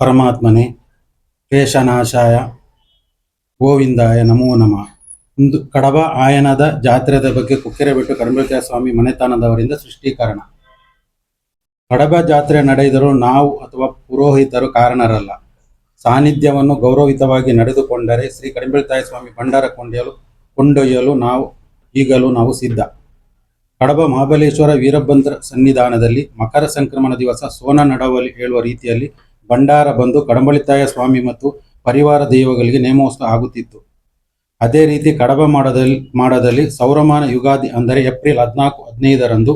ಪರಮಾತ್ಮನೇ, ಕೇಶನಾಶಾಯ, ಗೋವಿಂದಾಯ ನಮೋ ನಮಃ. ಇಂದು ಕಡಬ ಆಯನದ ಜಾತ್ರೆದ ಬಗ್ಗೆ ಕುಕ್ಕೆರೆಬೆಟ್ಟು ಕರಂಬಳಕಾಯ ಸ್ವಾಮಿ ಮನೆತನದವರಿಂದ ಸೃಷ್ಟೀಕರಣ. ಕಡಬ ಜಾತ್ರೆ ನಡೆದರೂ ನಾವು ಅಥವಾ ಪುರೋಹಿತರು ಕಾರಣರಲ್ಲ. ಸಾನ್ನಿಧ್ಯವನ್ನು ಗೌರವಿತವಾಗಿ ನಡೆದುಕೊಂಡರೆ ಶ್ರೀ ಕಡಿಂಬಳತಾಯ ಸ್ವಾಮಿ ಭಂಡಾರ ಕೊಂಡೊಯ್ಯಲು ಕೊಂಡೊಯ್ಯಲು ನಾವು, ಈಗಲೂ ನಾವು ಸಿದ್ಧ. ಕಡಬ ಮಹಾಬಲೇಶ್ವರ ವೀರಭದ್ರ ಸನ್ನಿಧಾನದಲ್ಲಿ ಮಕರ ಸಂಕ್ರಮಣ ದಿವಸ ಸೋನ ನಡವಲಿ ಹೇಳುವ ರೀತಿಯಲ್ಲಿ ಭಂಡಾರ ಬಂದು ಕಡಂಬಳಿತಾಯ ಸ್ವಾಮಿ ಮತ್ತು ಪರಿವಾರ ದೈವಗಳಿಗೆ ನೇಮೋತ್ಸವ ಆಗುತ್ತಿತ್ತು. ಅದೇ ರೀತಿ ಕಡಬ ಮಾಡದಲ್ಲಿ ಮಾಡದಲ್ಲಿ ಸೌರಮಾನ ಯುಗಾದಿ ಅಂದರೆ ಏಪ್ರಿಲ್ ಹದಿನಾಲ್ಕು, ಹದಿನೈದರಂದು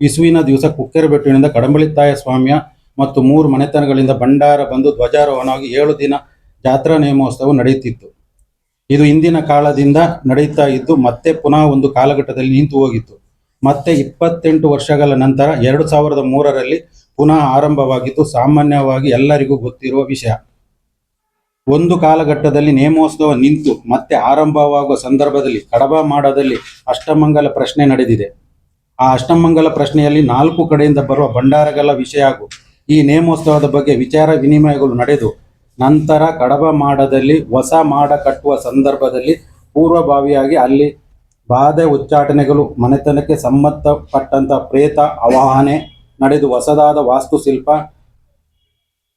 ವಿಸುವಿನ ದಿವಸ ಕುಕ್ಕೆರಬೆಟ್ಟಿನಿಂದ ಕಡಂಬಳಿತಾಯ ಸ್ವಾಮಿಯ ಮತ್ತು ಮೂರು ಮನೆತನಗಳಿಂದ ಭಂಡಾರ ಬಂದು ಧ್ವಜಾರೋಹಣವಾಗಿ ಏಳು ದಿನ ಜಾತ್ರಾ ನೇಮೋತ್ಸವ ನಡೆಯುತ್ತಿತ್ತು. ಇದು ಇಂದಿನ ಕಾಲದಿಂದ ನಡೆಯುತ್ತಾ ಇದ್ದು ಮತ್ತೆ ಪುನಃ ಒಂದು ಕಾಲಘಟ್ಟದಲ್ಲಿ ನಿಂತು ಹೋಗಿತ್ತು. ಮತ್ತೆ ಇಪ್ಪತ್ತೆಂಟು ವರ್ಷಗಳ ನಂತರ ಎರಡು ಸಾವಿರದ ಮೂರರಲ್ಲಿ ಪುನಃ ಆರಂಭವಾಗಿದ್ದು ಸಾಮಾನ್ಯವಾಗಿ ಎಲ್ಲರಿಗೂ ಗೊತ್ತಿರುವ ವಿಷಯ. ಒಂದು ಕಾಲಘಟ್ಟದಲ್ಲಿ ನೇಮೋತ್ಸವ ನಿಂತು ಮತ್ತೆ ಆರಂಭವಾಗುವ ಸಂದರ್ಭದಲ್ಲಿ, ಕಡಬ ಮಾಡದಲ್ಲಿ ಅಷ್ಟಮಂಗಲ ಪ್ರಶ್ನೆ ನಡೆದಿದೆ. ಆ ಅಷ್ಟಮಂಗಲ ಪ್ರಶ್ನೆಯಲ್ಲಿ ನಾಲ್ಕು ಕಡೆಯಿಂದ ಬರುವ ಭಂಡಾರಗಳ ವಿಷಯ ಹಾಗೂ ಈ ನೇಮೋತ್ಸವದ ಬಗ್ಗೆ ವಿಚಾರ ವಿನಿಮಯಗಳು ನಡೆದು, ನಂತರ ಕಡಬ ಮಾಡದಲ್ಲಿ ಹೊಸ ಮಾಡ ಕಟ್ಟುವ ಸಂದರ್ಭದಲ್ಲಿ ಪೂರ್ವಭಾವಿಯಾಗಿ ಅಲ್ಲಿ ಬಾಧೆ ಉಚ್ಚಾಟನೆಗಳು ಮನೆತನಕ್ಕೆ ಸಂಬಂಧಪಟ್ಟಂಥ ಪ್ರೇತ, ಆವಾಹನೆ ನಡೆದು ಹೊಸದಾದ ವಾಸ್ತುಶಿಲ್ಪ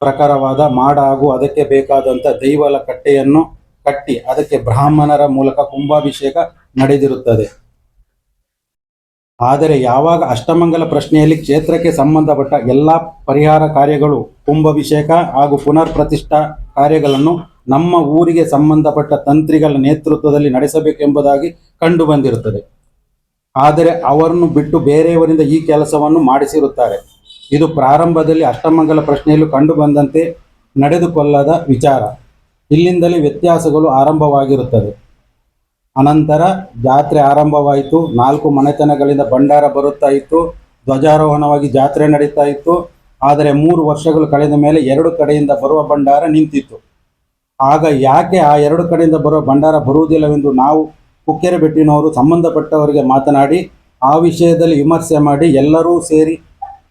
ಪ್ರಕಾರವಾದ ಮಾಡ ಹಾಗೂ ಅದಕ್ಕೆ ಬೇಕಾದಂಥ ದೈವಲ ಕಟ್ಟೆಯನ್ನು ಕಟ್ಟಿ ಅದಕ್ಕೆ ಬ್ರಾಹ್ಮಣರ ಮೂಲಕ ಕುಂಭಾಭಿಷೇಕ ನಡೆದಿರುತ್ತದೆ. ಆದರೆ ಯಾವಾಗ ಅಷ್ಟಮಂಗಲ ಪ್ರಶ್ನೆಯಲ್ಲಿ ಕ್ಷೇತ್ರಕ್ಕೆ ಸಂಬಂಧಪಟ್ಟ ಎಲ್ಲ ಪರಿಹಾರ ಕಾರ್ಯಗಳು ಕುಂಭಾಭಿಷೇಕ ಹಾಗೂ ಪುನರ್ ಪ್ರತಿಷ್ಠಾ ಕಾರ್ಯಗಳನ್ನು ನಮ್ಮ ಊರಿಗೆ ಸಂಬಂಧಪಟ್ಟ ತಂತ್ರಿಗಳ ನೇತೃತ್ವದಲ್ಲಿ ನಡೆಸಬೇಕೆಂಬುದಾಗಿ ಕಂಡು ಬಂದಿರುತ್ತದೆ ಆದರೆ ಅವರನ್ನು ಬಿಟ್ಟು ಬೇರೆಯವರಿಂದ ಈ ಕೆಲಸವನ್ನು ಮಾಡಿಸಿರುತ್ತಾರೆ. ಇದು ಪ್ರಾರಂಭದಲ್ಲಿ ಅಷ್ಟಮಂಗಲ ಪ್ರಶ್ನೆಯಲ್ಲೂ ಕಂಡು ಬಂದಂತೆ ನಡೆದುಕೊಳ್ಳದ ವಿಚಾರ. ಇಲ್ಲಿಂದಲೇ ವ್ಯತ್ಯಾಸಗಳು ಆರಂಭವಾಗಿರುತ್ತದೆ. ಅನಂತರ ಜಾತ್ರೆ ಆರಂಭವಾಯಿತು. ನಾಲ್ಕು ಮನೆತನಗಳಿಂದ ಭಂಡಾರ ಬರುತ್ತಾ ಇತ್ತು. ಧ್ವಜಾರೋಹಣವಾಗಿ ಜಾತ್ರೆ ನಡೀತಾ ಇತ್ತು. ಆದರೆ ಮೂರು ವರ್ಷಗಳು ಕಳೆದ ಮೇಲೆ ಎರಡು ಕಡೆಯಿಂದ ಬರುವ ಭಂಡಾರ ನಿಂತಿತ್ತು. ಆಗ ಯಾಕೆ ಆ ಎರಡು ಕಡೆಯಿಂದ ಬರುವ ಭಂಡಾರ ಬರುವುದಿಲ್ಲವೆಂದು ನಾವು ಕುಕ್ಕೆರೆಬೆಟ್ಟಿನವರು ಸಂಬಂಧಪಟ್ಟವರಿಗೆ ಮಾತನಾಡಿ, ಆ ವಿಷಯದಲ್ಲಿ ವಿಮರ್ಶೆ ಮಾಡಿ ಎಲ್ಲರೂ ಸೇರಿ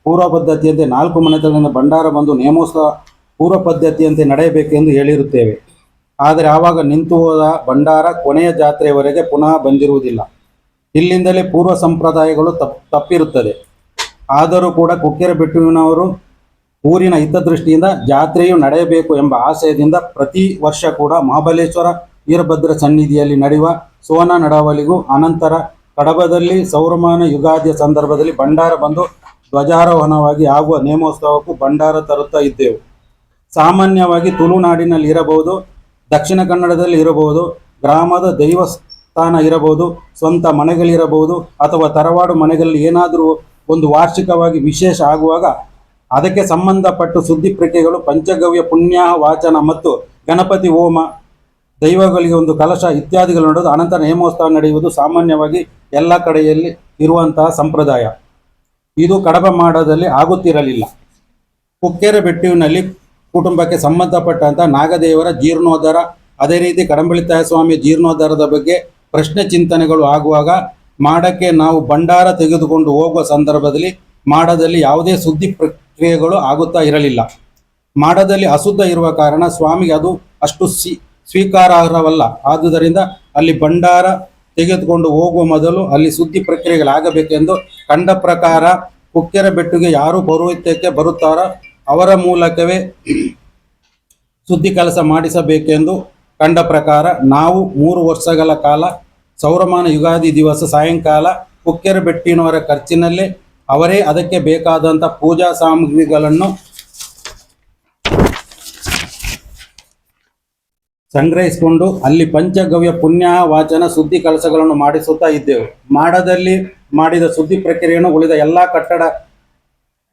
ಪೂರ್ವ ಪದ್ಧತಿಯಂತೆ ನಾಲ್ಕು ಮನೆತನದ ಭಂಡಾರ ಬಂದು ನೇಮೋತ್ಸವ ಪೂರ್ವ ಪದ್ಧತಿಯಂತೆ ನಡೆಯಬೇಕೆಂದು ಹೇಳಿರುತ್ತೇವೆ. ಆದರೆ ಆವಾಗ ನಿಂತು ಹೋದ ಭಂಡಾರ ಕೊನೆಯ ಜಾತ್ರೆಯವರೆಗೆ ಪುನಃ ಬಂದಿರುವುದಿಲ್ಲ. ಇಲ್ಲಿಂದಲೇ ಪೂರ್ವ ಸಂಪ್ರದಾಯಗಳು ತಪ್, ತಪ್ಪಿರುತ್ತದೆ. ಆದರೂ ಕೂಡ ಕುಕ್ಕೆರೆಬೆಟ್ಟುವಿನವರು ಊರಿನ ಹಿತದೃಷ್ಟಿಯಿಂದ ಜಾತ್ರೆಯು ನಡೆಯಬೇಕು ಎಂಬ ಆಶಯದಿಂದ ಪ್ರತಿ ವರ್ಷ ಕೂಡ ಮಹಾಬಲೇಶ್ವರ ವೀರಭದ್ರ ಸನ್ನಿಧಿಯಲ್ಲಿ ನಡೆಯುವ ಸೋನ ನಡಾವಳಿಗೂ ಅನಂತರ ಕಡಬದಲ್ಲಿ ಸೌರಮಾನ ಯುಗಾದಿಯ ಸಂದರ್ಭದಲ್ಲಿ ಭಂಡಾರ ಬಂದು ಧ್ವಜಾರೋಹಣವಾಗಿ ಆಗುವ ನೇಮೋತ್ಸವಕ್ಕೂ ಭಂಡಾರ ತರುತ್ತಾ ಇದ್ದೆವು. ಸಾಮಾನ್ಯವಾಗಿ ತುಳುನಾಡಿನಲ್ಲಿ ಇರಬಹುದು, ದಕ್ಷಿಣ ಕನ್ನಡದಲ್ಲಿ ಇರಬಹುದು, ಗ್ರಾಮದ ದೈವಸ್ಥಾನ ಇರಬಹುದು, ಸ್ವಂತ ಮನೆಗಳಿರಬಹುದು ಅಥವಾ ತರವಾಡು ಮನೆಗಳಲ್ಲಿ ಏನಾದರೂ ಒಂದು ವಾರ್ಷಿಕವಾಗಿ ವಿಶೇಷ ಆಗುವಾಗ ಅದಕ್ಕೆ ಸಂಬಂಧಪಟ್ಟು ಸುದ್ದಿ ಪ್ರಕ್ರಿಯೆಗಳು ಪಂಚಗವ್ಯ ಪುಣ್ಯ ವಾಚನ ಮತ್ತು ಗಣಪತಿ ಹೋಮ ದೈವಗಳಿಗೆ ಒಂದು ಕಲಶ ಇತ್ಯಾದಿಗಳು ನಡೆದು ಅನಂತರ ನೇಮೋತ್ಸವ ನಡೆಯುವುದು ಸಾಮಾನ್ಯವಾಗಿ ಎಲ್ಲ ಕಡೆಯಲ್ಲಿ ಇರುವಂತಹ ಸಂಪ್ರದಾಯ. ಇದು ಕಡಬ ಮಾಡದಲ್ಲಿ ಆಗುತ್ತಿರಲಿಲ್ಲ. ಕುಕ್ಕೆರೆ ಬೆಟ್ಟಿನಲ್ಲಿ ಕುಟುಂಬಕ್ಕೆ ಸಂಬಂಧಪಟ್ಟಂತಹ ನಾಗದೇವರ ಜೀರ್ಣೋದ್ಧಾರ, ಅದೇ ರೀತಿ ಕಡಂಬಳಿತಾಯ ಸ್ವಾಮಿ ಜೀರ್ಣೋದ್ಧಾರದ ಬಗ್ಗೆ ಪ್ರಶ್ನೆ ಚಿಂತನೆಗಳು ಆಗುವಾಗ ಮಾಡಕ್ಕೆ ನಾವು ಭಂಡಾರ ತೆಗೆದುಕೊಂಡು ಹೋಗುವ ಸಂದರ್ಭದಲ್ಲಿ ಮಾಡದಲ್ಲಿ ಯಾವುದೇ ಸುದ್ದಿ ಪ್ರಕ್ರಿಯೆಗಳು ಆಗುತ್ತಾ ಇರಲಿಲ್ಲ. ಮಾಡದಲ್ಲಿ ಅಶುದ್ಧ ಇರುವ ಕಾರಣ ಸ್ವಾಮಿಗೆ ಅದು ಅಷ್ಟು ಸಿ ಸ್ವೀಕಾರಾರ್ಹವಲ್ಲ ಆದುದರಿಂದ ಅಲ್ಲಿ ಭಂಡಾರ ತೆಗೆದುಕೊಂಡು ಹೋಗುವ ಮೊದಲು ಅಲ್ಲಿ ಸುದ್ದಿ ಪ್ರಕ್ರಿಯೆಗಳಾಗಬೇಕೆಂದು ಕಂಡ ಪ್ರಕಾರ ಕುಕ್ಕೆರೆ ಬೆಟ್ಟಿಗೆ ಯಾರು ಪೌರೋಹಿತ್ಯಕ್ಕೆ ಬರುತ್ತಾರೋ ಅವರ ಮೂಲಕವೇ ಸುದ್ದಿ ಕೆಲಸ ಮಾಡಿಸಬೇಕೆಂದು ಕಂಡ ಪ್ರಕಾರ ನಾವು ಮೂರು ವರ್ಷಗಳ ಕಾಲ ಸೌರಮಾನ ಯುಗಾದಿ ದಿವಸ ಸಾಯಂಕಾಲ ಕುಕ್ಕೆರೆ ಬೆಟ್ಟಿನವರ ಖರ್ಚಿನಲ್ಲೇ ಅವರೇ ಅದಕ್ಕೆ ಬೇಕಾದಂಥ ಪೂಜಾ ಸಾಮಗ್ರಿಗಳನ್ನು ಸಂಗ್ರಹಿಸಿಕೊಂಡು ಅಲ್ಲಿ ಪಂಚಗವ್ಯ ಪುಣ್ಯ ವಾಚನ ಸುದ್ದಿ ಕೆಲಸಗಳನ್ನು ಮಾಡಿಸುತ್ತಾ ಇದ್ದೆವು. ಮಾಡದಲ್ಲಿ ಮಾಡಿದ ಸುದ್ದಿ ಪ್ರಕ್ರಿಯೆಯನ್ನು ಉಳಿದ ಎಲ್ಲ ಕಟ್ಟಡ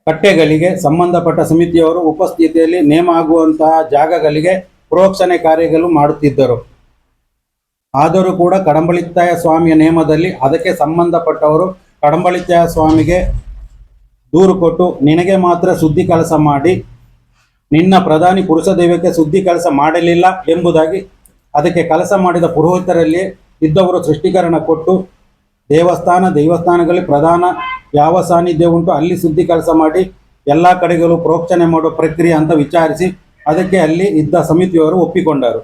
ಕಟ್ಟೆಗಳಿಗೆ ಸಂಬಂಧಪಟ್ಟ ಸಮಿತಿಯವರು ಉಪಸ್ಥಿತಿಯಲ್ಲಿ ನೇಮ ಆಗುವಂತಹ ಜಾಗಗಳಿಗೆ ಪ್ರೋಕ್ಷಣೆ ಕಾರ್ಯಗಳು ಮಾಡುತ್ತಿದ್ದರು. ಆದರೂ ಕೂಡ ಕಡಂಬಳಿತಾಯ ಸ್ವಾಮಿಯ ನೇಮದಲ್ಲಿ ಅದಕ್ಕೆ ಸಂಬಂಧಪಟ್ಟವರು ಕಡಂಬಳಿತಾಯ ಸ್ವಾಮಿಗೆ ದೂರು ಕೊಟ್ಟು ನಿನಗೆ ಮಾತ್ರ ಸುದ್ದಿ ಕೆಲಸ ಮಾಡಿ ನಿನ್ನ ಪ್ರಧಾನಿ ಪುರುಷ ದೈವಕ್ಕೆ ಸುದ್ದಿ ಕೆಲಸ ಮಾಡಲಿಲ್ಲ ಎಂಬುದಾಗಿ ಅದಕ್ಕೆ ಕೆಲಸ ಮಾಡಿದ ಪುರೋಹಿತರಲ್ಲಿ ಇದ್ದವರು ಸೃಷ್ಟೀಕರಣ ಕೊಟ್ಟು ದೇವಸ್ಥಾನ, ದೇವಸ್ಥಾನಗಳಲ್ಲಿ ಪ್ರಧಾನ ಯಾವ ಸಾನ್ನಿಧ್ಯ ಉಂಟು ಅಲ್ಲಿ ಸುದ್ದಿ ಕೆಲಸ ಮಾಡಿ ಎಲ್ಲ ಕಡೆಗಳು ಪ್ರೋಕ್ಷಣೆ ಮಾಡುವ ಪ್ರಕ್ರಿಯೆ ಅಂತ ವಿಚಾರಿಸಿ ಅದಕ್ಕೆ ಅಲ್ಲಿ ಇದ್ದ ಸಮಿತಿಯವರು ಒಪ್ಪಿಕೊಂಡರು.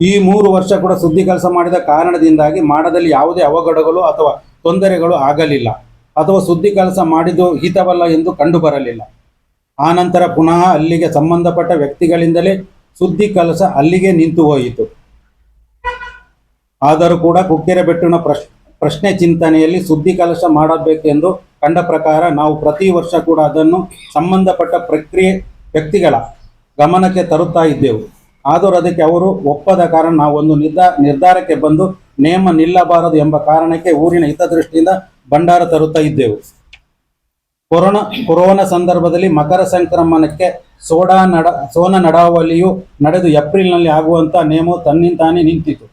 ಈ ಮೂರು ವರ್ಷ ಕೂಡ ಸುದ್ದಿ ಕೆಲಸ ಮಾಡಿದ ಕಾರಣದಿಂದಾಗಿ ಮಾಡದಲ್ಲಿ ಯಾವುದೇ ಅವಘಡಗಳು ಅಥವಾ ತೊಂದರೆಗಳು ಆಗಲಿಲ್ಲ ಅಥವಾ ಸುದ್ದಿ ಕೆಲಸ ಮಾಡಿದ್ದು ಹಿತವಲ್ಲ ಎಂದು ಕಂಡುಬರಲಿಲ್ಲ. ಆನಂತರ ಪುನಃ ಅಲ್ಲಿಗೆ ಸಂಬಂಧಪಟ್ಟ ವ್ಯಕ್ತಿಗಳಿಂದಲೇ ಸುದ್ದಿ ಕಲಸ ಅಲ್ಲಿಗೆ ನಿಂತು ಹೋಯಿತು. ಆದರೂ ಕೂಡ ಕುಕ್ಕೆರೆಬೆಟ್ಟಿನ ಪ್ರಶ್, ಪ್ರಶ್ನೆ ಚಿಂತನೆಯಲ್ಲಿ ಸುದ್ದಿ ಕಲಶ ಮಾಡಬೇಕೆಂದು ಕಂಡ ಪ್ರಕಾರ ನಾವು ಪ್ರತಿ ವರ್ಷ ಕೂಡ ಅದನ್ನು ಸಂಬಂಧಪಟ್ಟ ಪ್ರಕ್ರಿಯೆ ವ್ಯಕ್ತಿಗಳ ಗಮನಕ್ಕೆ ತರುತ್ತಾ ಇದ್ದೆವು. ಆದರೂ ಅದಕ್ಕೆ ಅವರು ಒಪ್ಪದ ಕಾರಣ ನಾವು ಒಂದು ನಿರ್ಧಾರ ನಿರ್ಧಾರಕ್ಕೆ ಬಂದು ನೇಮ ನಿಲ್ಲಬಾರದು ಎಂಬ ಕಾರಣಕ್ಕೆ ಊರಿನ ಹಿತದೃಷ್ಟಿಯಿಂದ ಭಂಡಾರ ತರುತ್ತಾ ಇದ್ದೆವು. ಕೊರೋನಾ ಕೊರೋನಾ ಸಂದರ್ಭದಲ್ಲಿ ಮಕರ ಸಂಕ್ರಮಣಕ್ಕೆ ಸೋಡಾ ನಡ, ಸೋನ ನಡಾವಳಿಯು ನಡೆದು ಏಪ್ರಿಲ್ನಲ್ಲಿ ಆಗುವಂಥ ನೇಮು ತನ್ನಿಂತಾನೇ ನಿಂತಿತು.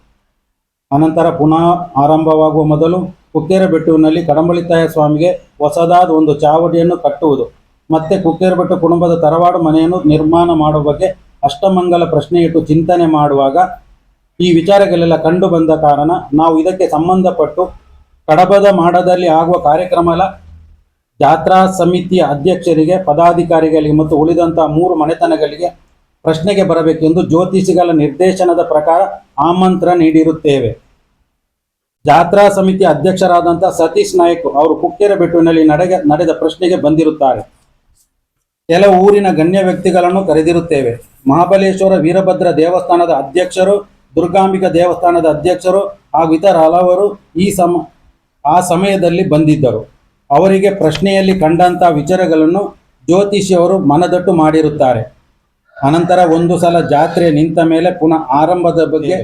ಅನಂತರ ಪುನಃ ಆರಂಭವಾಗುವ ಮೊದಲು ಕುಕ್ಕೇರಬೆಟ್ಟುವಿನಲ್ಲಿ ಕಡಂಬಳಿತಾಯ ಸ್ವಾಮಿಗೆ ಹೊಸದಾದ ಒಂದು ಚಾವಡಿಯನ್ನು ಕಟ್ಟುವುದು. ಮತ್ತೆ ಕುಕ್ಕೇರಬೆಟ್ಟು ಕುಟುಂಬದ ತರವಾಡು ಮನೆಯನ್ನು ನಿರ್ಮಾಣ ಮಾಡುವ ಬಗ್ಗೆ ಅಷ್ಟಮಂಗಲ ಪ್ರಶ್ನೆ ಇಟ್ಟು ಚಿಂತನೆ ಮಾಡುವಾಗ ಈ ವಿಚಾರಗಳೆಲ್ಲ ಕಂಡು ಬಂದ ಕಾರಣ ನಾವು ಇದಕ್ಕೆ ಸಂಬಂಧಪಟ್ಟು ಕಡಬದ ಮಾಡದಲ್ಲಿ ಆಗುವ ಕಾರ್ಯಕ್ರಮಗಳ ಜಾತ್ರಾ ಸಮಿತಿಯ ಅಧ್ಯಕ್ಷರಿಗೆ, ಪದಾಧಿಕಾರಿಗಳಿಗೆ ಮತ್ತು ಉಳಿದಂತಹ ಮೂರು ಮನೆತನಗಳಿಗೆ ಪ್ರಶ್ನೆಗೆ ಬರಬೇಕೆಂದು ಜ್ಯೋತಿಷಿಗಳ ನಿರ್ದೇಶನದ ಪ್ರಕಾರ ಆಮಂತ್ರಣ ನೀಡಿರುತ್ತೇವೆ. ಜಾತ್ರಾ ಸಮಿತಿ ಅಧ್ಯಕ್ಷರಾದಂಥ ಸತೀಶ್ ನಾಯಕ್ ಅವರು ಕುಕ್ಕೆರೆಬೆಟ್ಟುವಿನಲ್ಲಿ ನಡೆಗೆ, ನಡೆದ ಪ್ರಶ್ನೆಗೆ ಬಂದಿರುತ್ತಾರೆ. ಕೆಲವು ಊರಿನ ಗಣ್ಯ ವ್ಯಕ್ತಿಗಳನ್ನು ಕರೆದಿರುತ್ತೇವೆ. ಮಹಾಬಲೇಶ್ವರ ವೀರಭದ್ರ ದೇವಸ್ಥಾನದ ಅಧ್ಯಕ್ಷರು, ದುರ್ಗಾಂಬಿಕಾ ದೇವಸ್ಥಾನದ ಅಧ್ಯಕ್ಷರು ಹಾಗೂ ಇತರ ಹಲವರು ಈ ಸಮ, ಆ ಸಮಯದಲ್ಲಿ ಬಂದಿದ್ದರು. ಅವರಿಗೆ ಪ್ರಶ್ನೆಯಲ್ಲಿ ಕಂಡಂಥ ವಿಚಾರಗಳನ್ನು ಜ್ಯೋತಿಷಿಯವರು ಮನದಟ್ಟು ಮಾಡಿರುತ್ತಾರೆ. ಅನಂತರ ಒಂದು ಸಲ ಜಾತ್ರೆ ನಿಂತ ಮೇಲೆ ಪುನಃ ಆರಂಭದ ಬಗ್ಗೆ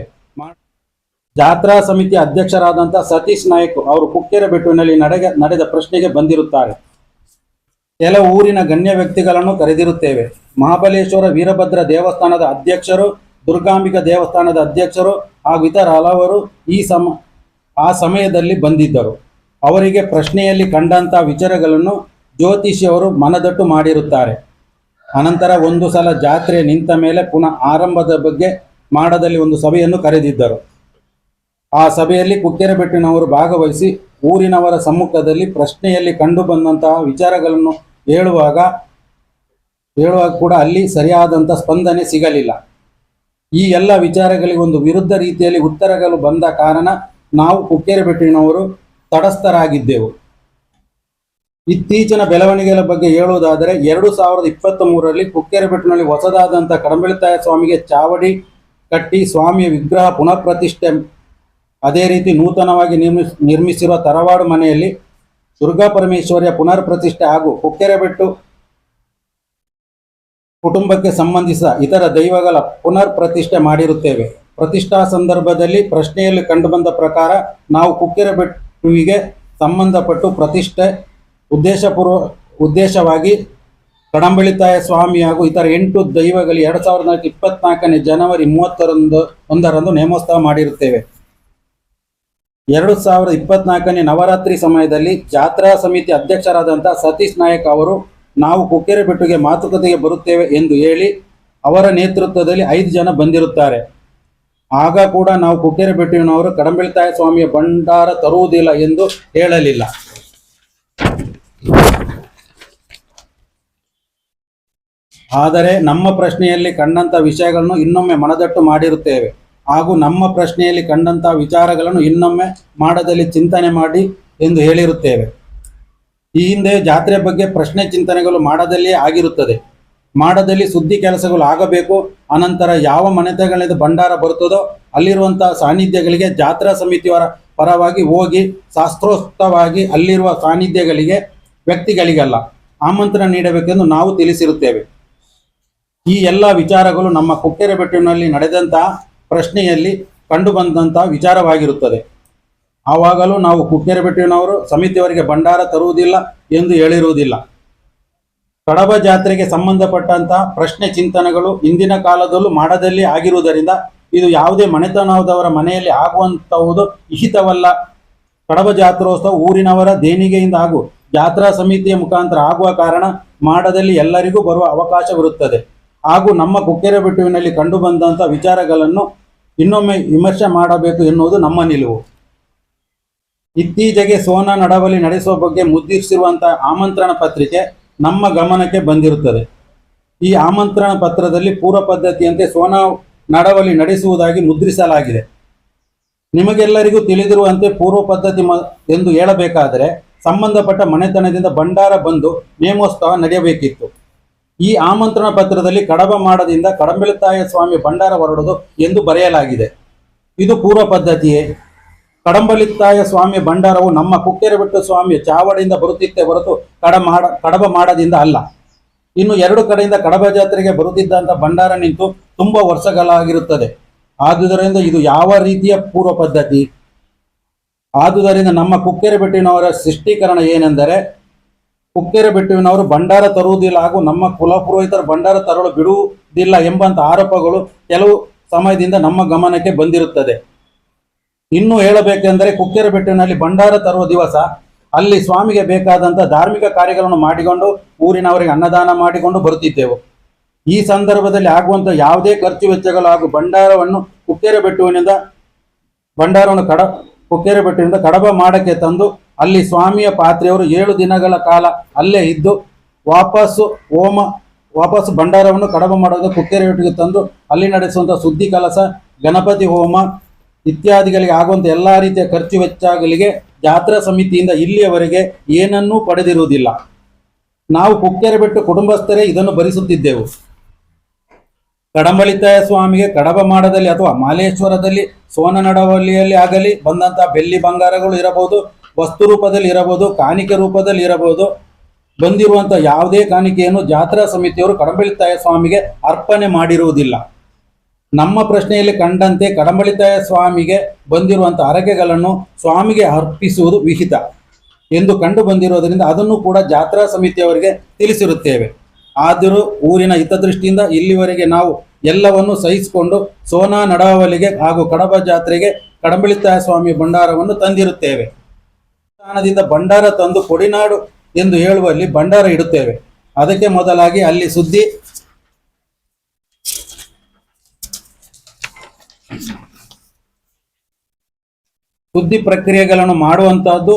ಜಾತ್ರಾ ಸಮಿತಿ ಅಧ್ಯಕ್ಷರಾದಂಥ ಸತೀಶ್ ನಾಯಕ್ ಅವರು ಕುಕ್ಕೆರೆಬೆಟ್ಟುವಿನಲ್ಲಿ ನಡೆಗೆ ನಡೆದ ಪ್ರಶ್ನೆಗೆ ಬಂದಿರುತ್ತಾರೆ. ಕೆಲವು ಊರಿನ ಗಣ್ಯ ವ್ಯಕ್ತಿಗಳನ್ನು ಕರೆದಿರುತ್ತೇವೆ. ಮಹಾಬಲೇಶ್ವರ ವೀರಭದ್ರ ದೇವಸ್ಥಾನದ ಅಧ್ಯಕ್ಷರು, ದುರ್ಗಾಂಬಿಕ ದೇವಸ್ಥಾನದ ಅಧ್ಯಕ್ಷರು ಹಾಗೂ ಇತರ ಹಲವರು ಈ ಸಮ ಆ ಸಮಯದಲ್ಲಿ ಬಂದಿದ್ದರು. ಅವರಿಗೆ ಪ್ರಶ್ನೆಯಲ್ಲಿ ಕಂಡಂಥ ವಿಚಾರಗಳನ್ನು ಜ್ಯೋತಿಷಿಯವರು ಮನದಟ್ಟು ಮಾಡಿರುತ್ತಾರೆ. ಅನಂತರ ಒಂದು ಸಲ ಜಾತ್ರೆ ನಿಂತ ಮೇಲೆ ಪುನಃ ಆರಂಭದ ಬಗ್ಗೆ ಮಾಡದಲ್ಲಿ ಒಂದು ಸಭೆಯನ್ನು ಕರೆದಿದ್ದರು. ಆ ಸಭೆಯಲ್ಲಿ ಕುಕ್ಕೆರೆಬೆಟ್ಟಿನವರು ಭಾಗವಹಿಸಿ ಊರಿನವರ ಸಮ್ಮುಖದಲ್ಲಿ ಪ್ರಶ್ನೆಯಲ್ಲಿ ಕಂಡು ಬಂದಂತಹ ವಿಚಾರಗಳನ್ನು ಹೇಳುವಾಗ ಹೇಳುವಾಗ ಕೂಡ ಅಲ್ಲಿ ಸರಿಯಾದಂಥ ಸ್ಪಂದನೆ ಸಿಗಲಿಲ್ಲ. ಈ ಎಲ್ಲ ವಿಚಾರಗಳಿಗೆ ಒಂದು ವಿರುದ್ಧ ರೀತಿಯಲ್ಲಿ ಉತ್ತರಗಳು ಬಂದ ಕಾರಣ ನಾವು ಕುಕ್ಕೆರೆಬೆಟ್ಟಿನವರು ತಟಸ್ಥರಾಗಿದ್ದೆವು. ಇತ್ತೀಚಿನ ಬೆಳವಣಿಗೆಗಳ ಬಗ್ಗೆ ಹೇಳುವುದಾದರೆ, ಎರಡು ಸಾವಿರದ ಇಪ್ಪತ್ತ್ ಮೂರರಲ್ಲಿ ಕುಕ್ಕೆರೆಬೆಟ್ಟಿನಲ್ಲಿ ಹೊಸದಾದಂಥ ಕಡಂಬಳಿತಾಯ ಸ್ವಾಮಿಗೆ ಚಾವಡಿ ಕಟ್ಟಿ ಸ್ವಾಮಿಯ ವಿಗ್ರಹ ಪುನಃ ಪ್ರತಿಷ್ಠೆ ಅದೇ ರೀತಿ ನೂತನವಾಗಿ ನಿರ್ಮಿಸ್ ನಿರ್ಮಿಸಿರುವ ತರವಾಡು ಮನೆಯಲ್ಲಿ ದುರ್ಗಾ ಪರಮೇಶ್ವರಿಯ ಪುನರ್ ಪ್ರತಿಷ್ಠೆ ಹಾಗೂ ಕುಕ್ಕೆರೆಬೆಟ್ಟು ಕುಟುಂಬಕ್ಕೆ ಸಂಬಂಧಿಸಿದ ಇತರ ದೈವಗಳ ಪುನರ್ ಪ್ರತಿಷ್ಠೆ ಮಾಡಿರುತ್ತೇವೆ. ಪ್ರತಿಷ್ಠಾ ಸಂದರ್ಭದಲ್ಲಿ ಪ್ರಶ್ನೆಯಲ್ಲಿ ಕಂಡುಬಂದ ಪ್ರಕಾರ, ನಾವು ಕುಕ್ಕೆರೆಬೆಟ್ಟುವಿಗೆ ಸಂಬಂಧಪಟ್ಟು ಪ್ರತಿಷ್ಠೆ ಉದ್ದೇಶಪೂರ್ವ ಉದ್ದೇಶವಾಗಿ ಕಡಂಬಳಿತಾಯ ಸ್ವಾಮಿ ಹಾಗೂ ಇತರ ಎಂಟು ದೈವಗಳಿಗೆ ಎರಡು ಸಾವಿರದ ಇಪ್ಪತ್ನಾಲ್ಕನೇ ಜನವರಿ ಮೂವತ್ತರಂದು ಒಂದರಂದು ನೇಮೋತ್ಸವ ಮಾಡಿರುತ್ತೇವೆ. ಎರಡು ಸಾವಿರದ ಇಪ್ಪತ್ನಾಲ್ಕನೇ ನವರಾತ್ರಿ ಸಮಯದಲ್ಲಿ ಜಾತ್ರಾ ಸಮಿತಿ ಅಧ್ಯಕ್ಷರಾದಂಥ ಸತೀಶ್ ನಾಯಕ್ ಅವರು, ನಾವು ಕುಕ್ಕೆರೆಬೆಟ್ಟುಗೆ ಮಾತುಕತೆಗೆ ಬರುತ್ತೇವೆ ಎಂದು ಹೇಳಿ ಅವರ ನೇತೃತ್ವದಲ್ಲಿ ಐದು ಜನ ಬಂದಿರುತ್ತಾರೆ. ಆಗ ಕೂಡ ನಾವು ಕುಕ್ಕೆರೆಬೆಟ್ಟುವಿನವರು ಕಡಂಬೆಳ್ತಾಯ ಸ್ವಾಮಿಯ ಭಂಡಾರ ತರುವುದಿಲ್ಲ ಎಂದು ಹೇಳಲಿಲ್ಲ. ಆದರೆ ನಮ್ಮ ಪ್ರಶ್ನೆಯಲ್ಲಿ ಕಂಡಂಥ ವಿಷಯಗಳನ್ನು ಇನ್ನೊಮ್ಮೆ ಮನದಟ್ಟು ಮಾಡಿರುತ್ತೇವೆ. ಹಾಗೂ ನಮ್ಮ ಪ್ರಶ್ನೆಯಲ್ಲಿ ಕಂಡಂತ ವಿಚಾರಗಳನ್ನು ಇನ್ನೊಮ್ಮೆ ಮಾಡದಲ್ಲಿ ಚಿಂತನೆ ಮಾಡಿ ಎಂದು ಹೇಳಿರುತ್ತೇವೆ. ಈ ಹಿಂದೆ ಜಾತ್ರೆ ಬಗ್ಗೆ ಪ್ರಶ್ನೆ ಚಿಂತನೆಗಳು ಮಾಡದಲ್ಲೇ ಆಗಿರುತ್ತದೆ. ಮಾಡದಲ್ಲಿ ಸುದ್ದಿ ಕೆಲಸಗಳು ಆಗಬೇಕು, ಅನಂತರ ಯಾವ ಮನೆತಗಳಿಂದ ಭಂಡಾರ ಬರುತ್ತದೋ ಅಲ್ಲಿರುವಂತಹ ಸಾನ್ನಿಧ್ಯಗಳಿಗೆ ಜಾತ್ರಾ ಸಮಿತಿಯವರ ಪರವಾಗಿ ಹೋಗಿ ಶಾಸ್ತ್ರೋಕ್ತವಾಗಿ ಅಲ್ಲಿರುವ ಸಾನ್ನಿಧ್ಯಗಳಿಗೆ ವ್ಯಕ್ತಿಗಳಿಗಲ್ಲ ಆಮಂತ್ರಣ ನೀಡಬೇಕೆಂದು ನಾವು ತಿಳಿಸಿರುತ್ತೇವೆ. ಈ ಎಲ್ಲ ವಿಚಾರಗಳು ನಮ್ಮ ಕುಕ್ಕೆರೆಬೆಟ್ಟಿನಲ್ಲಿ ನಡೆದಂತಹ ಪ್ರಶ್ನೆಯಲ್ಲಿ ಕಂಡುಬಂದಂತಹ ವಿಚಾರವಾಗಿರುತ್ತದೆ. ಆವಾಗಲೂ ನಾವು ಕುಕ್ಕೆರೆಬೆಟ್ಟಿನವರು ಸಮಿತಿಯವರಿಗೆ ಭಂಡಾರ ತರುವುದಿಲ್ಲ ಎಂದು ಹೇಳಿರುವುದಿಲ್ಲ. ಕಡಬ ಜಾತ್ರೆಗೆ ಸಂಬಂಧಪಟ್ಟಂತಹ ಪ್ರಶ್ನೆ ಚಿಂತನೆಗಳು ಇಂದಿನ ಕಾಲದಲ್ಲೂ ಮಾಡದಲ್ಲಿ ಆಗಿರುವುದರಿಂದ ಇದು ಯಾವುದೇ ಮನೆತನದವರ ಮನೆಯಲ್ಲಿ ಆಗುವಂತಹುದು ಇಹಿತವಲ್ಲ. ಕಡಬ ಜಾತ್ರೋತ್ಸವ ಊರಿನವರ ದೇಣಿಗೆಯಿಂದ ಹಾಗೂ ಜಾತ್ರಾ ಸಮಿತಿಯ ಮುಖಾಂತರ ಆಗುವ ಕಾರಣ ಮಾಡದಲ್ಲಿ ಎಲ್ಲರಿಗೂ ಬರುವ ಅವಕಾಶವಿರುತ್ತದೆ. ಹಾಗೂ ನಮ್ಮ ಕುಕ್ಕೆರೆಬೆಟ್ಟುವಿನಲ್ಲಿ ಕಂಡುಬಂದಂಥ ವಿಚಾರಗಳನ್ನು ಇನ್ನೊಮ್ಮೆ ವಿಮರ್ಶೆ ಮಾಡಬೇಕು ಎನ್ನುವುದು ನಮ್ಮ ನಿಲುವು. ಇತ್ತೀಚೆಗೆ ಸೋನಾ ನಡವಳಿ ನಡೆಸುವ ಬಗ್ಗೆ ಮುದ್ರಿಸಿರುವಂತಹ ಆಮಂತ್ರಣ ಪತ್ರಿಕೆ ನಮ್ಮ ಗಮನಕ್ಕೆ ಬಂದಿರುತ್ತದೆ. ಈ ಆಮಂತ್ರಣ ಪತ್ರದಲ್ಲಿ ಪೂರ್ವ ಪದ್ಧತಿಯಂತೆ ಸೋನಾ ನಡವಳಿ ನಡೆಸುವುದಾಗಿ ಮುದ್ರಿಸಲಾಗಿದೆ. ನಿಮಗೆಲ್ಲರಿಗೂ ತಿಳಿದಿರುವಂತೆ ಪೂರ್ವ ಪದ್ಧತಿ ಎಂದು ಹೇಳಬೇಕಾದರೆ ಸಂಬಂಧಪಟ್ಟ ಮನೆತನದಿಂದ ಭಂಡಾರ ಬಂದು ನೇಮೋತ್ಸವ ನಡೆಯಬೇಕಿತ್ತು. ಈ ಆಮಂತ್ರಣ ಪತ್ರದಲ್ಲಿ ಕಡಬ ಮಾಡದಿಂದ ಕಡಂಬೆಳತಾಯ ಸ್ವಾಮಿ ಭಂಡಾರ ಹೊರಡುವುದು ಎಂದು ಬರೆಯಲಾಗಿದೆ. ಇದು ಪೂರ್ವ ಪದ್ಧತಿಯೇ? ಕಡಂಬಲಿತಾಯ ಸ್ವಾಮಿ ಭಂಡಾರವು ನಮ್ಮ ಕುಕ್ಕೆರೆಬೆಟ್ಟು ಸ್ವಾಮಿ ಚಾವಡಿಯಿಂದ ಬರುತ್ತಿತ್ತೆ ಹೊರತು ಕಡ ಮಾಡ, ಕಡಬ ಮಾಡದಿಂದ ಅಲ್ಲ. ಇನ್ನು ಎರಡು ಕಡೆಯಿಂದ ಕಡಬ ಜಾತ್ರೆಗೆ ಬರುತ್ತಿದ್ದಂಥ ಭಂಡಾರ ನಿಂತು ತುಂಬ ವರ್ಷಗಳಾಗಿರುತ್ತದೆ. ಆದುದರಿಂದ ಇದು ಯಾವ ರೀತಿಯ ಪೂರ್ವ ಪದ್ಧತಿ? ಆದುದರಿಂದ ನಮ್ಮ ಕುಕ್ಕೆರೆಬೆಟ್ಟಿನವರ ಸೃಷ್ಟೀಕರಣ ಏನೆಂದರೆ ಕುಕ್ಕೆರೆಬೆಟ್ಟುವಿನವರು ಭಂಡಾರ ತರುವುದಿಲ್ಲ ಹಾಗೂ ನಮ್ಮ ಕುಲಪುರೋಹಿತರು ಭಂಡಾರ ತರಲು ಬಿಡುವುದಿಲ್ಲ ಎಂಬಂತ ಆರೋಪಗಳು ಕೆಲವು ಸಮಯದಿಂದ ನಮ್ಮ ಗಮನಕ್ಕೆ ಬಂದಿರುತ್ತದೆ. ಇನ್ನು ಹೇಳಬೇಕೆಂದರೆ ಕುಕ್ಕೆರೆಬೆಟ್ಟಿನಲ್ಲಿ ಭಂಡಾರ ತರುವ ದಿವಸ ಅಲ್ಲಿ ಸ್ವಾಮಿಗೆ ಬೇಕಾದಂಥ ಧಾರ್ಮಿಕ ಕಾರ್ಯಗಳನ್ನು ಮಾಡಿಕೊಂಡು ಊರಿನವರಿಗೆ ಅನ್ನದಾನ ಮಾಡಿಕೊಂಡು ಬರುತ್ತಿದ್ದೆವು. ಈ ಸಂದರ್ಭದಲ್ಲಿ ಆಗುವಂಥ ಯಾವುದೇ ಖರ್ಚು ವೆಚ್ಚಗಳು ಹಾಗೂ ಭಂಡಾರವನ್ನು ಕುಕ್ಕೆರೆಬೆಟ್ಟುವಿನಿಂದ ಭಂಡಾರವನ್ನು ಕಡ ಕುಕ್ಕೆರೆಬೆಟ್ಟಿನಿಂದ ಕಡಬ ಮಾಡಕ್ಕೆ ತಂದು ಅಲ್ಲಿ ಸ್ವಾಮಿಯ ಪಾತ್ರೆಯವರು ಏಳು ದಿನಗಳ ಕಾಲ ಅಲ್ಲೇ ಇದ್ದು ವಾಪಸ್ಸು ಹೋಮ, ವಾಪಸ್ಸು ಭಂಡಾರವನ್ನು ಕಡಬ ಮಾಡೋದು ಕುಕ್ಕೆರೆಬೆಟ್ಟಿಗೆ ತಂದು ಅಲ್ಲಿ ನಡೆಸುವಂಥ ಸುದ್ದಿ ಕಲಸ, ಗಣಪತಿ ಹೋಮ ಇತ್ಯಾದಿಗಳಿಗೆ ಆಗುವಂಥ ಎಲ್ಲ ರೀತಿಯ ಖರ್ಚು ವೆಚ್ಚಗಳಿಗೆ ಜಾತ್ರಾ ಸಮಿತಿಯಿಂದ ಇಲ್ಲಿಯವರೆಗೆ ಏನನ್ನೂ ಪಡೆದಿರುವುದಿಲ್ಲ. ನಾವು ಕುಕ್ಕೆರೆಬೆಟ್ಟು ಕುಟುಂಬಸ್ಥರೇ ಇದನ್ನು ಭರಿಸುತ್ತಿದ್ದೆವು. ಕಡಂಬಳಿತಾಯ ಸ್ವಾಮಿಗೆ ಕಡಬ ಮಾಡದಲ್ಲಿ ಅಥವಾ ಮಾಲೇಶ್ವರದಲ್ಲಿ ಸೋನ ನಡವಳಿಯಲ್ಲಿ ಆಗಲಿ ಬಂದಂತಹ ಬೆಳ್ಳಿ ಬಂಗಾರಗಳು ಇರಬಹುದು, ವಸ್ತು ರೂಪದಲ್ಲಿ ಇರಬಹುದು, ಕಾಣಿಕೆ ರೂಪದಲ್ಲಿ ಇರಬಹುದು ಬಂದಿರುವಂತಹ ಯಾವುದೇ ಕಾಣಿಕೆಯನ್ನು ಜಾತ್ರಾ ಸಮಿತಿಯವರು ಕಡಂಬಳಿತಾಯ ಸ್ವಾಮಿಗೆ ಅರ್ಪಣೆ ಮಾಡಿರುವುದಿಲ್ಲ. ನಮ್ಮ ಪ್ರಶ್ನೆಯಲ್ಲಿ ಕಂಡಂತೆ ಕಡಂಬಳಿತಾಯ ಸ್ವಾಮಿಗೆ ಬಂದಿರುವಂಥ ಹರಕೆಗಳನ್ನು ಸ್ವಾಮಿಗೆ ಅರ್ಪಿಸುವುದು ವಿಹಿತ ಎಂದು ಕಂಡು ಬಂದಿರುವುದರಿಂದ ಅದನ್ನು ಕೂಡ ಜಾತ್ರಾ ಸಮಿತಿಯವರಿಗೆ ತಿಳಿಸಿರುತ್ತೇವೆ. ಆದರೂ ಊರಿನ ಹಿತದೃಷ್ಟಿಯಿಂದ ಇಲ್ಲಿವರೆಗೆ ನಾವು ಎಲ್ಲವನ್ನು ಸಹಿಸಿಕೊಂಡು ಸೋನಾ ನಡಾವಳಿಗೆ ಹಾಗೂ ಕಡಬ ಜಾತ್ರೆಗೆ ಕಡಂಬಳಿತಾಯ ಸ್ವಾಮಿ ಭಂಡಾರವನ್ನು ತಂದಿರುತ್ತೇವೆ. ಸ್ಥಾನದಿಂದ ಭಂಡಾರ ತಂದು ಕೊಡಿನಾಡು ಎಂದು ಹೇಳುವಲ್ಲಿ ಭಂಡಾರ ಇಡುತ್ತೇವೆ. ಅದಕ್ಕೆ ಮೊದಲಾಗಿ ಅಲ್ಲಿ ಸುದ್ದಿ ಶುದ್ಧಿ ಪ್ರಕ್ರಿಯೆಗಳನ್ನು ಮಾಡುವಂತಹದ್ದು,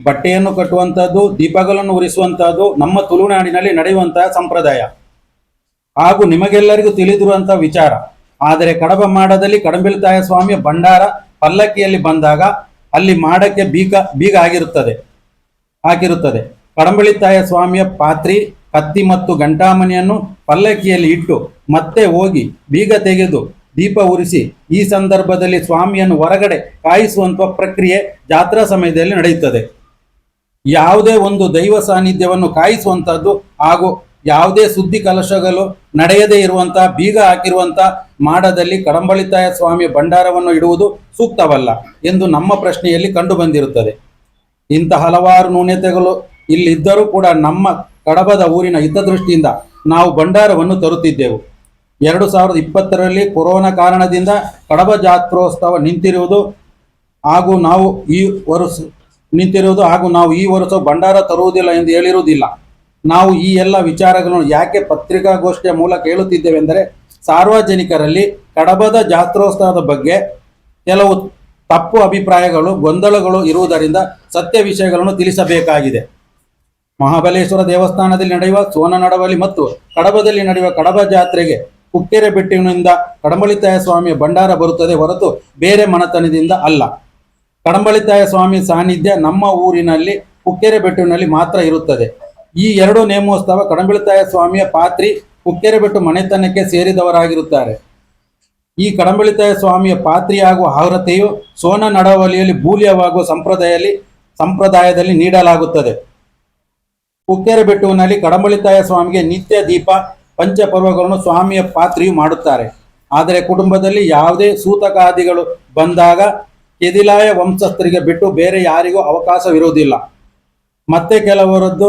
ಬಟ್ಟೆಯನ್ನು ಕಟ್ಟುವಂತಹದ್ದು, ದೀಪಗಳನ್ನು ಉರಿಸುವಂತಹದ್ದು, ನಮ್ಮ ತುಳುನಾಡಿನಲ್ಲಿ ನಡೆಯುವಂತಹ ಸಂಪ್ರದಾಯ. ಹಾಗೂ ನಿಮಗೆಲ್ಲರಿಗೂ ತಿಳಿದಿರುವಂತಹ ವಿಚಾರ. ಆದರೆ ಕಡಬ ಮಾಡದಲ್ಲಿ ಕಡಂಬಿಲ್ತಾಯ ಸ್ವಾಮಿಯ ಭಂಡಾರ ಪಲ್ಲಕ್ಕಿಯಲ್ಲಿ ಬಂದಾಗ ಅಲ್ಲಿ ಮಾಡಕ್ಕೆ ಬೀಗ ಬೀಗ ಆಗಿರುತ್ತದೆ, ಹಾಕಿರುತ್ತದೆ. ಕಡಂಬಳಿತಾಯ ಸ್ವಾಮಿಯ ಪಾತ್ರಿ, ಕತ್ತಿ ಮತ್ತು ಗಂಟಾಮಣಿಯನ್ನು ಪಲ್ಲಕ್ಕಿಯಲ್ಲಿ ಇಟ್ಟು ಮತ್ತೆ ಹೋಗಿ ಬೀಗ ತೆಗೆದು ದೀಪ ಉರಿಸಿ ಈ ಸಂದರ್ಭದಲ್ಲಿ ಸ್ವಾಮಿಯನ್ನು ಹೊರಗಡೆ ಕಾಯಿಸುವಂತ ಪ್ರಕ್ರಿಯೆ ಜಾತ್ರಾ ಸಮಯದಲ್ಲಿ ನಡೆಯುತ್ತದೆ. ಯಾವುದೇ ಒಂದು ದೈವ ಸಾನ್ನಿಧ್ಯವನ್ನು ಕಾಯಿಸುವಂತಹದ್ದು ಹಾಗೂ ಯಾವುದೇ ಸುದ್ದಿ ಕಲಶಗಳು ನಡೆಯದೇ ಇರುವಂತಹ ಬೀಗ ಹಾಕಿರುವಂತಹ ಮಾಡದಲ್ಲಿ ಕಡಂಬಳಿತಾಯ ಸ್ವಾಮಿ ಭಂಡಾರವನ್ನು ಇಡುವುದು ಸೂಕ್ತವಲ್ಲ ಎಂದು ನಮ್ಮ ಪ್ರಶ್ನೆಯಲ್ಲಿ ಕಂಡುಬಂದಿರುತ್ತದೆ. ಇಂಥ ಹಲವಾರು ನ್ಯೂನತೆಗಳು ಇಲ್ಲಿದ್ದರೂ ಕೂಡ ನಮ್ಮ ಕಡಬದ ಊರಿನ ಹಿತದೃಷ್ಟಿಯಿಂದ ನಾವು ಭಂಡಾರವನ್ನು ತರುತ್ತಿದ್ದೆವು. ಎರಡು ಸಾವಿರದ ಇಪ್ಪತ್ತರಲ್ಲಿ ಕೊರೋನಾ ಕಾರಣದಿಂದ ಕಡಬ ಜಾತ್ರೋತ್ಸವ ನಿಂತಿರುವುದು ಹಾಗೂ ನಾವು ಈ ವರ್ಷ ನಿಂತಿರುವುದು ಹಾಗೂ ನಾವು ಈ ವರ್ಷ ಭಂಡಾರ ತರುವುದಿಲ್ಲ ಎಂದು ಹೇಳಿರುವುದಿಲ್ಲ. ನಾವು ಈ ಎಲ್ಲ ವಿಚಾರಗಳನ್ನು ಯಾಕೆ ಪತ್ರಿಕಾಗೋಷ್ಠಿಯ ಮೂಲಕ ಹೇಳುತ್ತಿದ್ದೇವೆಂದರೆ, ಸಾರ್ವಜನಿಕರಲ್ಲಿ ಕಡಬದ ಜಾತ್ರೋತ್ಸವದ ಬಗ್ಗೆ ಕೆಲವು ತಪ್ಪು ಅಭಿಪ್ರಾಯಗಳು, ಗೊಂದಲಗಳು ಇರುವುದರಿಂದ ಸತ್ಯ ವಿಷಯಗಳನ್ನು ತಿಳಿಸಬೇಕಾಗಿದೆ. ಮಹಾಬಲೇಶ್ವರ ದೇವಸ್ಥಾನದಲ್ಲಿ ನಡೆಯುವ ಸೋನ ನಡವಳಿ ಮತ್ತು ಕಡಬದಲ್ಲಿ ನಡೆಯುವ ಕಡಬ ಜಾತ್ರೆಗೆ ಕುಕ್ಕೆರೆ ಬೆಟ್ಟಿನಿಂದ ಕಡಂಬಳಿತಾಯ ಸ್ವಾಮಿಯ ಭಂಡಾರ ಬರುತ್ತದೆ ಹೊರತು ಬೇರೆ ಮನತನದಿಂದ ಅಲ್ಲ. ಕಡಂಬಳಿತಾಯ ಸ್ವಾಮಿ ಸಾನ್ನಿಧ್ಯ ನಮ್ಮ ಊರಿನಲ್ಲಿ ಕುಕ್ಕೆರೆ ಬೆಟ್ಟಿನಲ್ಲಿ ಮಾತ್ರ ಇರುತ್ತದೆ. ಈ ಎರಡು ನೇಮೋತ್ಸವ ಕಡಂಬಳಿತಾಯ ಸ್ವಾಮಿಯ ಪಾತ್ರಿ ಕುಕ್ಕೆರೆಬೆಟ್ಟು ಮನೆತನಕ್ಕೆ ಸೇರಿದವರಾಗಿರುತ್ತಾರೆ. ಈ ಕಡಂಬಳಿತಾಯ ಸ್ವಾಮಿಯ ಪಾತ್ರಿ ಹಾಗೂ ಸೋನ ನಡವಳಿಯಲ್ಲಿ ಬೂಲ್ಯವಾಗುವ ಸಂಪ್ರದಾಯದಲ್ಲಿ ಸಂಪ್ರದಾಯದಲ್ಲಿ ನೀಡಲಾಗುತ್ತದೆ. ಕುಕ್ಕೆರೆಬೆಟ್ಟುವಿನಲ್ಲಿ ಕಡಂಬಳಿತಾಯ ಸ್ವಾಮಿಗೆ ನಿತ್ಯ ದೀಪ ಪಂಚಪರ್ವಗಳನ್ನು ಸ್ವಾಮಿಯ ಪಾತ್ರಿಯು ಮಾಡುತ್ತಾರೆ. ಆದರೆ ಕುಟುಂಬದಲ್ಲಿ ಯಾವುದೇ ಸೂತಕಾದಿಗಳು ಬಂದಾಗ ಎದಿಲಾಯ ವಂಶಸ್ಥರಿಗೆ ಬಿಟ್ಟು ಬೇರೆ ಯಾರಿಗೂ ಅವಕಾಶವಿರುವುದಿಲ್ಲ. ಮತ್ತೆ ಕೆಲವರದ್ದು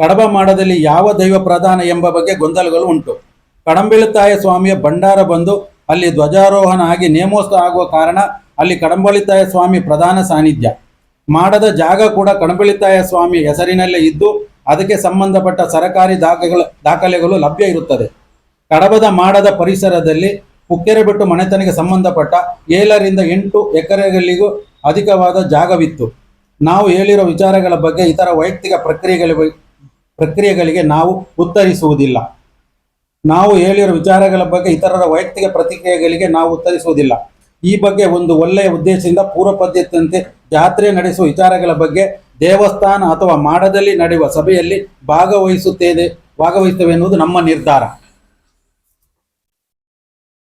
ಕಡಬ ಮಾಡದಲ್ಲಿ ಯಾವ ದೈವ ಪ್ರಧಾನ ಎಂಬ ಬಗ್ಗೆ ಗೊಂದಲಗಳು ಉಂಟು. ಕಡಂಬಳಿತಾಯ ಸ್ವಾಮಿಯ ಭಂಡಾರ ಬಂದು ಅಲ್ಲಿ ಧ್ವಜಾರೋಹಣ ಆಗಿ ನೇಮೋತ್ಸವ ಆಗುವ ಕಾರಣ ಅಲ್ಲಿ ಕಡಂಬಳಿತಾಯ ಸ್ವಾಮಿ ಪ್ರಧಾನ ಸಾನ್ನಿಧ್ಯ. ಮಾಡದ ಜಾಗ ಕೂಡ ಕಣಬೆಳಿತಾಯ ಸ್ವಾಮಿ ಹೆಸರಿನಲ್ಲೇ ಇದ್ದು ಅದಕ್ಕೆ ಸಂಬಂಧಪಟ್ಟ ಸರಕಾರಿ ದಾಖಲೆಗಳು ದಾಖಲೆಗಳು ಲಭ್ಯ ಇರುತ್ತದೆ. ಕಡಬದ ಮಾಡದ ಪರಿಸರದಲ್ಲಿ ಕುಕ್ಕೆರೆಬೆಟ್ಟು ಮನೆತನಿಗೆ ಸಂಬಂಧಪಟ್ಟ ಏಳರಿಂದ ಎಂಟು ಎಕರೆಗಳಿಗೂ ಅಧಿಕವಾದ ಜಾಗವಿತ್ತು. ನಾವು ಹೇಳಿರೋ ವಿಚಾರಗಳ ಬಗ್ಗೆ ಇತರ ವೈಯಕ್ತಿಕ ಪ್ರಕ್ರಿಯೆಗಳ ಪ್ರಕ್ರಿಯೆಗಳಿಗೆ ನಾವು ಉತ್ತರಿಸುವುದಿಲ್ಲ. ನಾವು ಹೇಳಿರೋ ವಿಚಾರಗಳ ಬಗ್ಗೆ ಇತರರ ವೈಯಕ್ತಿಕ ಪ್ರತಿಕ್ರಿಯೆಗಳಿಗೆ ನಾವು ಉತ್ತರಿಸುವುದಿಲ್ಲ. ಈ ಬಗ್ಗೆ ಒಂದು ಒಳ್ಳೆಯ ಉದ್ದೇಶದಿಂದ ಪೂರ್ವ ಪದ್ಧತಿಯಂತೆ ಜಾತ್ರೆ ನಡೆಸುವ ವಿಚಾರಗಳ ಬಗ್ಗೆ ದೇವಸ್ಥಾನ ಅಥವಾ ಮಾಡದಲ್ಲಿ ನಡೆಯುವ ಸಭೆಯಲ್ಲಿ ಭಾಗವಹಿಸುತ್ತೇವೆ ಭಾಗವಹಿಸುತ್ತೇವೆ ಎನ್ನುವುದು ನಮ್ಮ ನಿರ್ಧಾರ.